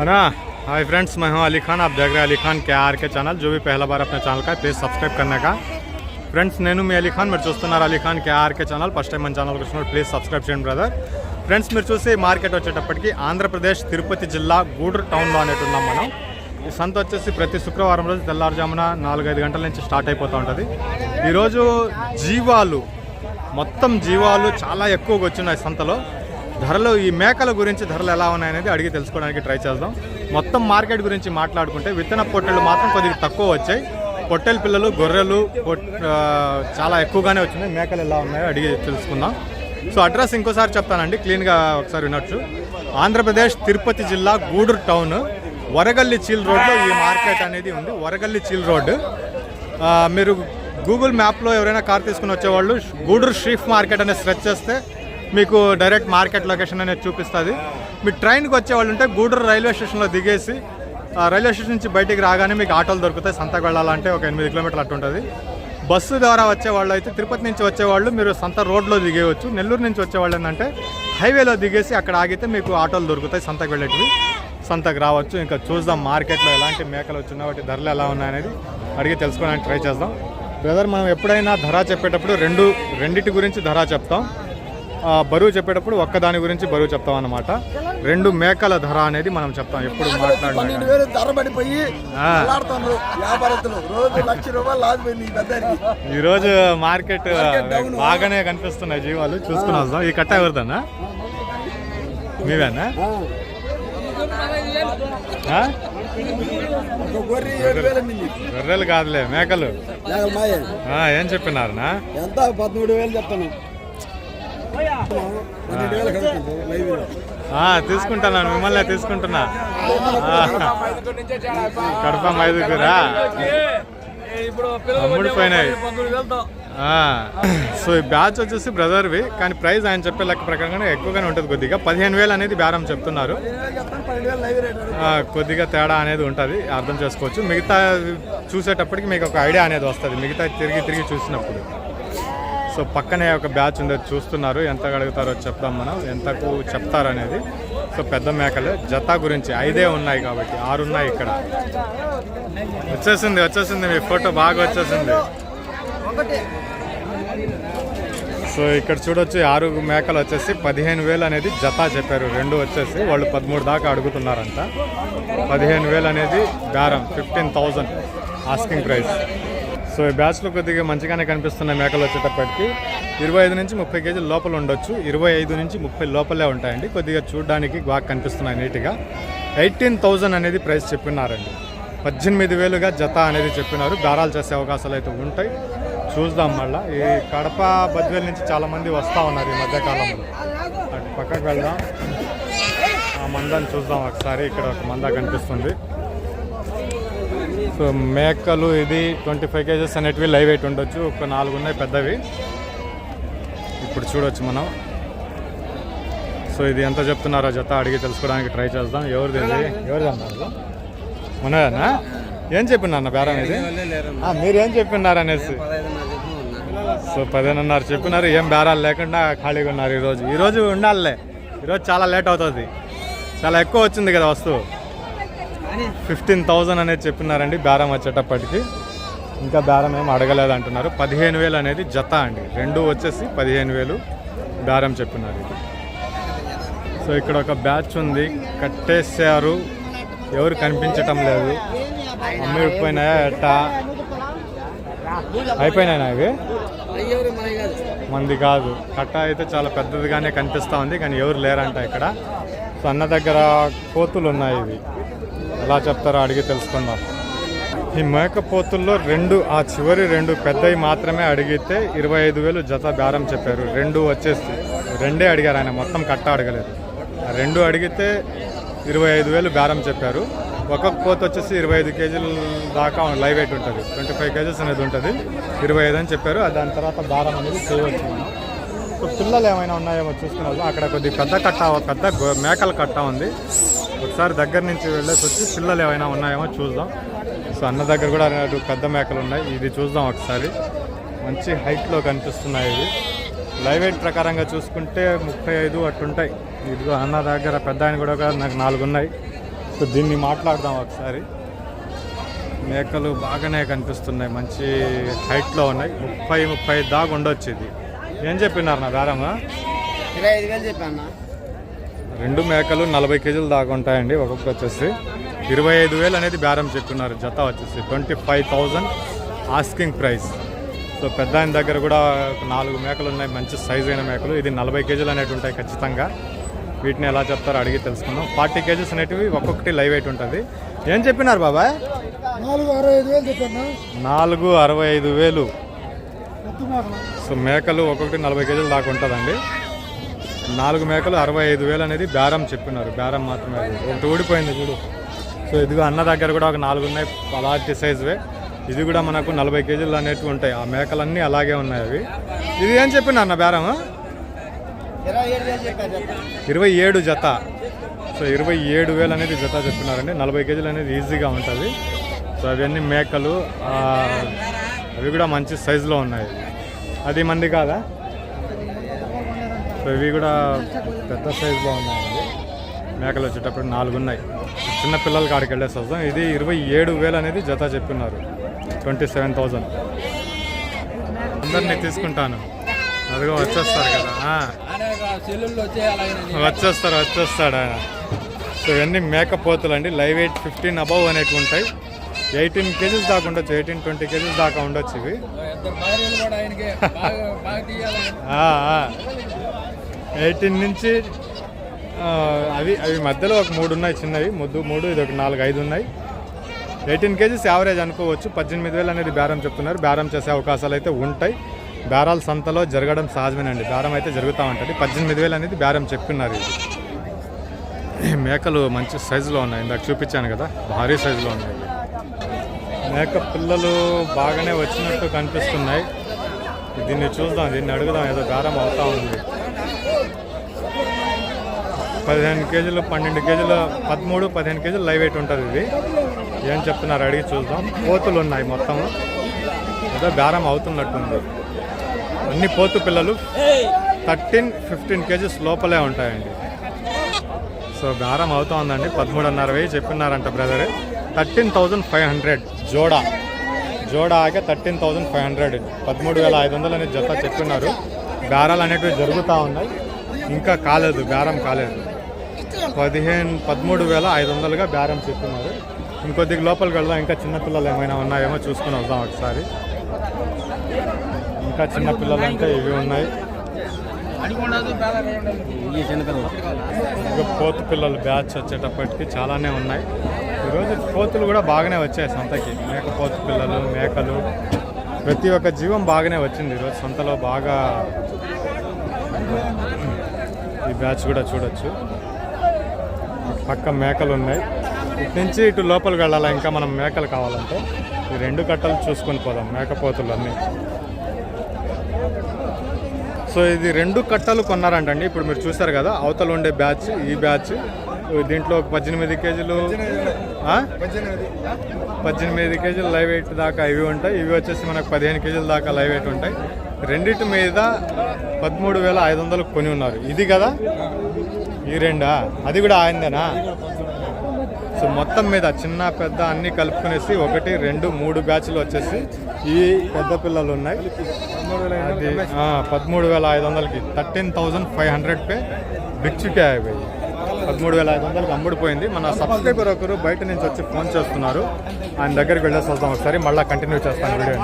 अना hi friends मैं हूं अली खान आप देख रहे हैं अली खान के आर के ఛానల్ जो भी पहला बार अपने ఛానల్ का प्लीज सब्सक्राइब करने का ఫ్రెండ్స్ నేను మీ అలీ ఖాన్ మీరు చూస్తున్నారు Ali Khan KRK channel first time మన ఛానల్కి వచ్చినప్పుడు ప్లీజ్ సబ్స్క్రైబ్ చేయండి బ్రదర్ ఫ్రెండ్స్ మీరు చూసి మార్కెట్ వచ్చేటప్పటికి ఆంధ్రప్రదేశ్ తిరుపతి జిల్లా గూడూరు టౌన్లో అనేటు ఉన్నాం మనం ఈ సంత వచ్చేసి ప్రతి శుక్రవారం రోజు తెల్లారుజామున నాలుగైదు గంటల నుంచి స్టార్ట్ అయిపోతూ ఉంటుంది ఈరోజు జీవాలు మొత్తం జీవాలు చాలా ఎక్కువగా వచ్చినాయి సంతలో ధరలు ఈ మేకల గురించి ధరలు ఎలా ఉన్నాయనేది అడిగి తెలుసుకోవడానికి ట్రై చేద్దాం. మొత్తం మార్కెట్ గురించి మాట్లాడుకుంటే విత్తన పొట్టెలు మాత్రం కొద్దిగా తక్కువ వచ్చాయి. పొట్టెల పిల్లలు గొర్రెలు చాలా ఎక్కువగానే వచ్చినాయి. మేకలు ఎలా ఉన్నాయో అడిగి తెలుసుకుందాం. సో అడ్రస్ ఇంకోసారి చెప్తానండి. క్లీన్గా ఒకసారి వినొచ్చు. ఆంధ్రప్రదేశ్ తిరుపతి జిల్లా గూడూరు టౌన్ వరగల్లి చీల్ రోడ్లో ఈ మార్కెట్ అనేది ఉంది. వరగల్లి చీల్ రోడ్డు మీరు గూగుల్ మ్యాప్లో ఎవరైనా కార్ తీసుకుని వచ్చేవాళ్ళు గూడూరు షీఫ్ మార్కెట్ అనేది స్ట్రెచ్ చేస్తే మీకు డైరెక్ట్ మార్కెట్ లొకేషన్ అనేది చూపిస్తుంది. మీరు ట్రైన్కి వచ్చేవాళ్ళు ఉంటే గూడూరు రైల్వే స్టేషన్లో దిగేసి ఆ రైల్వే స్టేషన్ నుంచి బయటికి రాగానే మీకు ఆటోలు దొరుకుతాయి. సంతకు వెళ్ళాలంటే ఒక ఎనిమిది కిలోమీటర్లు అట్టు ఉంటుంది. బస్సు ద్వారా వచ్చేవాళ్ళు అయితే తిరుపతి నుంచి వచ్చేవాళ్ళు మీరు సంత రోడ్లో దిగేయచ్చు. నెల్లూరు నుంచి వచ్చేవాళ్ళు ఏంటంటే హైవేలో దిగేసి అక్కడ ఆగితే మీకు ఆటోలు దొరుకుతాయి. సంతకు వెళ్ళేటివి. సంతకు రావచ్చు. ఇంకా చూద్దాం మార్కెట్లో ఎలాంటి మేకలు వచ్చినా వాటి ధరలు ఎలా ఉన్నాయనేది అడిగి తెలుసుకోవడానికి ట్రై చేద్దాం. బ్రదర్ మనం ఎప్పుడైనా ధర చెప్పేటప్పుడు రెండు రెండింటి గురించి ధర చెప్తాం. బరువు చెప్పేటప్పుడు ఒక్కదాని గురించి బరువు చెప్తాం అన్నమాట. రెండు మేకల ధర అనేది మనం చెప్తాం ఎప్పుడు మాట్లాడినా పన్నెండు వేలు ధర పడిపోయి ఆ. అలాడుతున్నారు వ్యాపారస్తులు. రోజు లక్ష రూపాయలు లాస్ పోయింది ఈ పెద్దానికి ఈ రోజు మార్కెట్ బాగానే కనిపిస్తున్నాయి జీవాలు. చూసుకుని వద్దాం. ఈ కట్ట ఎవరిదన్నా? మీవేనా? గొర్రెలు కాదులే మేకలు. ఏం చెప్పినారనా ఎంత? పదమూడు వేలు చెప్తాను పన్నెండు వేలు కడుతుంది లైవ్లో. ఆ, తీసుకుంటాను? మిమ్మల్ని తీసుకుంటున్నా. కడప ఐదుగురా తమ్ముడు పోయినాయి. సో ఈ బ్యాచ్ వచ్చేసి బ్రదర్వి కానీ ప్రైస్ ఆయన చెప్పే లెక్క ప్రకారంగా ఎక్కువగానే ఉంటుంది కొద్దిగా. పదిహేను వేలు అనేది బేరం చెప్తున్నారు. కొద్దిగా తేడా అనేది ఉంటుంది. అర్థం చేసుకోవచ్చు. మిగతా చూసేటప్పటికి మీకు ఒక ఐడియా అనేది వస్తుంది. మిగతా తిరిగి తిరిగి చూసినప్పుడు. సో పక్కనే ఒక బ్యాచ్ ఉంది చూస్తున్నారు. ఎంత అడుగుతారో చెప్దాం మనం. ఎంతకు చెప్తారనేది. సో పెద్ద మేకలు. జత గురించి ఐదే ఉన్నాయి కాబట్టి ఆరు ఉన్నాయి ఇక్కడ. వచ్చేసింది వచ్చేసింది మీ ఫోటో బాగా వచ్చేసింది. సో ఇక్కడ చూడొచ్చు ఆరు మేకలు వచ్చేసి పదిహేను వేలు అనేది జత చెప్పారు. రెండు వచ్చేసి వాళ్ళు పదమూడు దాకా అడుగుతున్నారంట. పదిహేను వేలు అనేది బేరం fifteen thousand asking price. So ఈ బ్యాచ్లో కొద్దిగా మంచిగానే కనిపిస్తున్న మేకలు వచ్చేటప్పటికి ఇరవై ఐదు నుంచి ముప్పై కేజీల లోపల ఉండొచ్చు. ఇరవై ఐదు నుంచి ముప్పై లోపలే ఉంటాయండి. కొద్దిగా చూడడానికి బాగా కనిపిస్తున్నాయి నీట్గా. ఎయిటీన్ థౌజండ్ అనేది ప్రైస్ చెప్పినారండి. పద్దెనిమిది వేలుగా జత అనేది చెప్పినారు. దారాలు చేసే అవకాశాలు అయితే ఉంటాయి. చూద్దాం మళ్ళీ. ఈ కడప బద్వేల్ నుంచి చాలా మంది వస్తూ ఉన్నారు ఈ మధ్యకాలంలో అటు పక్కకు వెళ్దాం. ఆ మందాన్ని చూద్దాం ఒకసారి. ఇక్కడ ఒక మంద కనిపిస్తుంది. సో మేకలు ఇది ట్వంటీ ఫైవ్ కేజెస్ అనేటివి లైవ్ వెయిట్ ఉండొచ్చు. ఒక నాలుగు ఉన్నాయి పెద్దవి. ఇప్పుడు చూడొచ్చు మనం. సో ఇది ఎంత చెప్తున్నారో జత అడిగి తెలుసుకోవడానికి ట్రై చేద్దాం. ఎవరిది ఇది? ఎవరు అన్నారు? మనదేనా? ఏం చెప్పినారన్న బేరం ఇది? మీరు ఏం చెప్పినారు అనేసి సో పదిహేనున్నర చెప్పినారు. ఏం బేరాలు లేకుండా ఖాళీగా ఉన్నారు ఈరోజు. ఈరోజు ఉండాలే ఈరోజు చాలా లేట్ అవుతుంది. చాలా ఎక్కువ వచ్చింది కదా వస్తువు. ఫిఫ్టీన్ థౌజండ్ అనేది చెప్పినారండి బేరం వచ్చేటప్పటికి. ఇంకా బేరం ఏం అడగలేదు అంటున్నారు పదిహేను వేలు అనేది జత అండి. రెండు వచ్చేసి పదిహేను వేలు బేరం చెప్పినారు ఇది. సో ఇక్కడ ఒక బ్యాచ్ ఉంది. కట్టేసారు ఎవరు కనిపించటం లేదు. అమ్మిడిపోయినాయా ఎట్టా? అయిపోయినాయి ఇవి? మంది కాదు. కట్ట అయితే చాలా పెద్దదిగానే కనిపిస్తూ ఉంది కానీ ఎవరు లేరంట ఇక్కడ. సో అన్న దగ్గర కోతులు ఉన్నాయి ఇవి. ఎలా చెప్తారో అడిగి తెలుసుకుందాం. ఈ మేకపోతుల్లో రెండు ఆ చివరి రెండు పెద్దవి మాత్రమే అడిగితే ఇరవై ఐదు వేలు జత బేరం చెప్పారు. రెండు వచ్చేసి రెండే అడిగారు ఆయన మొత్తం కట్ట అడగలేదు. రెండు అడిగితే ఇరవై ఐదు వేలు బేరం చెప్పారు. ఒక్కొక్క పోత వచ్చేసి ఇరవై ఐదు కేజీల దాకా లైవ్ వెయిట్ ఉంటుంది. ట్వంటీ ఫైవ్ కేజెస్ అనేది ఉంటుంది. ఇరవై ఐదు అని చెప్పారు. దాని తర్వాత బేరం అనేది చేయవచ్చు పిల్లలు ఏమైనా ఉన్నాయేమో చూసుకున్నారు అక్కడ కొద్ది పెద్ద కట్ట ఒక పెద్ద మేకల కట్ట ఉంది. ఒకసారి దగ్గర నుంచి వెళ్ళేసి వచ్చి పిల్లలు ఏమైనా ఉన్నాయేమో చూద్దాం. సో అన్న దగ్గర కూడా రెండు పెద్ద మేకలు ఉన్నాయి. ఇది చూద్దాం ఒకసారి. మంచి హైట్లో కనిపిస్తున్నాయి ఇవి. లైవ్ వెయిట్ ప్రకారంగా చూసుకుంటే ముప్పై ఐదు అట్టుంటాయి ఇదిగో అన్న దగ్గర పెద్ద ఆయన కూడా నాకు నాలుగు ఉన్నాయి. సో దీన్ని మాట్లాడదాం ఒకసారి. మేకలు బాగానే కనిపిస్తున్నాయి. మంచి హైట్లో ఉన్నాయి. ముప్పై ముప్పై దాకా ఉండొచ్చు ఇది. ఏం చెప్పినారు నా దారమ్మా? ఇరవై ఐదు వేలు చెప్పాను రెండు మేకలు నలభై కేజీలు దాకా ఉంటాయండి ఒక్కొక్కటి వచ్చేసి. ఇరవై ఐదు వేలు అనేది బేరం చెప్పున్నారు జత వచ్చేసి. Twenty five thousand asking price. So పెద్ద ఆయన దగ్గర కూడా నాలుగు మేకలు ఉన్నాయి మంచి సైజ్ అయిన మేకలు. ఇది నలభై కేజీలు అనేవి ఉంటాయి ఖచ్చితంగా. వీటిని ఎలా చెప్తారో అడిగి తెలుసుకుందాం. ఫార్టీ కేజీస్ అనేటివి ఒక్కొక్కటి లైవ్ వెయిట్ ఉంటుంది. ఏం చెప్పినారు బాబాయ్? నాలుగు అరవై ఐదు వేలు సో మేకలు ఒక్కొక్కటి నలభై కేజీలు దాకా ఉంటుందండి. నాలుగు మేకలు అరవై ఐదు వేలు అనేది బేరం చెప్పినారు. బేరం మాత్రమే అది. ఒకటి ఊడిపోయింది చూడు. సో ఇదిగో అన్న దగ్గర కూడా ఒక నాలుగు ఉన్నాయి. అలాంటి సైజువే ఇది కూడా మనకు నలభై కేజీలు అనేటివి ఉంటాయి. ఆ మేకలన్నీ అలాగే ఉన్నాయి అవి. ఇది ఏం చెప్పిన అన్న బేరం? ఇరవై ఏడు జత. సో ఇరవై ఏడు వేలు అనేది జత చెప్పినారండి. నలభై కేజీలు అనేది ఈజీగా ఉంటుంది. సో అవన్నీ మేకలు అవి కూడా మంచి సైజులో ఉన్నాయి. అది మంది కాదా? సో ఇవి కూడా పెద్ద సైజులో ఉన్నాయండి మేకలు వచ్చేటప్పుడు నాలుగు ఉన్నాయి. చిన్న పిల్లల కాడికి వెళ్ళేసి వస్తాం ఇది ఇరవై ఏడు వేలు అనేది జత చెప్పినారు ట్వంటీ సెవెన్ థౌజండ్ అందరినీ తీసుకుంటాను. అదిగో వచ్చేస్తారు కదా. వచ్చేస్తారు వచ్చేస్తాడు ఆయన. సో ఇవన్నీ మేకపోతులు అండి లైవ్ వెయిట్ ఫిఫ్టీన్ అబవ్ అనేటివి ఉంటాయి. ఎయిటీన్ కేజీస్ దాకా ఉండొచ్చు. ఎయిటీన్ ట్వంటీ కేజీస్ దాకా ఉండొచ్చు ఇవి. ఎయిటీన్ నుంచి అవి అవి మధ్యలో ఒక మూడు ఉన్నాయి చిన్నవి ముద్దు మూడు ఇది ఒక నాలుగు ఐదు ఉన్నాయి. ఎయిటీన్ కేజీస్ యావరేజ్ అనుకోవచ్చు పద్దెనిమిది వేలు అనేది బేరం చెప్తున్నారు. బేరం చేసే అవకాశాలు అయితే ఉంటాయి. బేరాల సంతలో జరగడం సహజమేనండి. బేరం అయితే జరుగుతూ ఉంటుంది. పద్దెనిమిది వేలు అనేది బేరం చెప్తున్నారు ఇది. ఈ మేకలు మంచి సైజులో ఉన్నాయి. ఇందాక చూపించాను కదా భారీ సైజులో ఉన్నాయి. మేక పిల్లలు బాగానే వచ్చినట్టు కనిపిస్తున్నాయి. దీన్ని చూద్దాం దీన్ని అడుగుదాం. ఏదో బేరం అవుతా ఉంది. పదిహేను కేజీలు పన్నెండు కేజీలు పదమూడు పదిహేను కేజీలు లైవ్ వెయిట్ ఉంటుంది ఇది. ఏం చెప్తున్నారు? అడిగి చూద్దాం. పోతులు ఉన్నాయి మొత్తం. ఏదో బేరం అవుతున్నట్టుంది. అన్ని పోతు పిల్లలు థర్టీన్ ఫిఫ్టీన్ కేజీస్ లోపలే ఉంటాయండి. సో బేరం అవుతోందండి. పదమూడున్నర వెయ్యి చెప్పినారంట brother. Thirteen thousand five hundred జోడా. జోడా ఆగే థర్టీన్ థౌజండ్ ఫైవ్ హండ్రెడ్. పదమూడు వేల ఐదు వందలు అనేది జత చెప్తున్నారు బేరాలు అనేటివి జరుగుతూ ఉన్నాయి. ఇంకా కాలేదు బేరం కాలేదు. పదిహేను పదమూడు వేల ఐదు వందలుగా బేరం చెప్తున్నారు ఇంకొద్దిగా లోపలికి వెళ్దాం. ఇంకా చిన్నపిల్లలు ఏమైనా ఉన్నాయేమో చూసుకుని వద్దాం ఒకసారి. ఇంకా చిన్నపిల్లలు అంటే ఇవి ఉన్నాయి. ఇంకా పోతు పిల్లలు బ్యాచ్ వచ్చేటప్పటికి చాలానే ఉన్నాయి. ఈరోజు కోతులు కూడా బాగానే వచ్చాయి సంతకి. మేక పోతు పిల్లలు మేకలు ప్రతి ఒక్క జీవం బాగానే వచ్చింది ఈరోజు. సొంతలో బాగా ఈ బ్యాచ్ కూడా చూడొచ్చు. పక్క మేకలు ఉన్నాయి. ఇటు నుంచి ఇటు లోపలికి వెళ్ళాలా? ఇంకా మనం మేకలు కావాలంటే ఈ రెండు కట్టలు చూసుకొని పోదాం. మేకపోతులు అన్నీ సో ఇది రెండు కట్టలు కొన్నారంటండి. ఇప్పుడు మీరు చూసారు కదా అవతలు ఉండే బ్యాచ్ ఈ బ్యాచ్ దీంట్లో పద్దెనిమిది కేజీలు పద్దెనిమిది కేజీలు లైవ్ వెయిట్ దాకా ఇవి ఉంటాయి. ఇవి వచ్చేసి మనకు పదిహేను కేజీల దాకా లైవ్ వెయిట్ ఉంటాయి. రెండింటి మీద పదమూడు వేల ఐదు వందలు కొని ఉన్నారు. ఇది కదా? ఈ రెండా? అది కూడా ఆయిందేనా సో మొత్తం మీద చిన్న పెద్ద అన్ని కలుపుకునేసి ఒకటి రెండు మూడు బ్యాచ్లు వచ్చేసి ఈ పెద్ద పిల్లలు ఉన్నాయి. అది పదమూడు వేల ఐదు వందలకి థర్టీన్ థౌజండ్ ఫైవ్ హండ్రెడ్ పే బిచ్చుకే అవి పదమూడు వేల ఐదు వందలకు అమ్ముడిపోయింది. మన సబ్స్క్రైబర్ ఒకరు బయట నుంచి వచ్చి ఫోన్ చేస్తున్నారు. ఆయన దగ్గరికి వెళ్ళేసి వద్దాం ఒకసారి మళ్ళీ కంటిన్యూ చేస్తాను వీడియో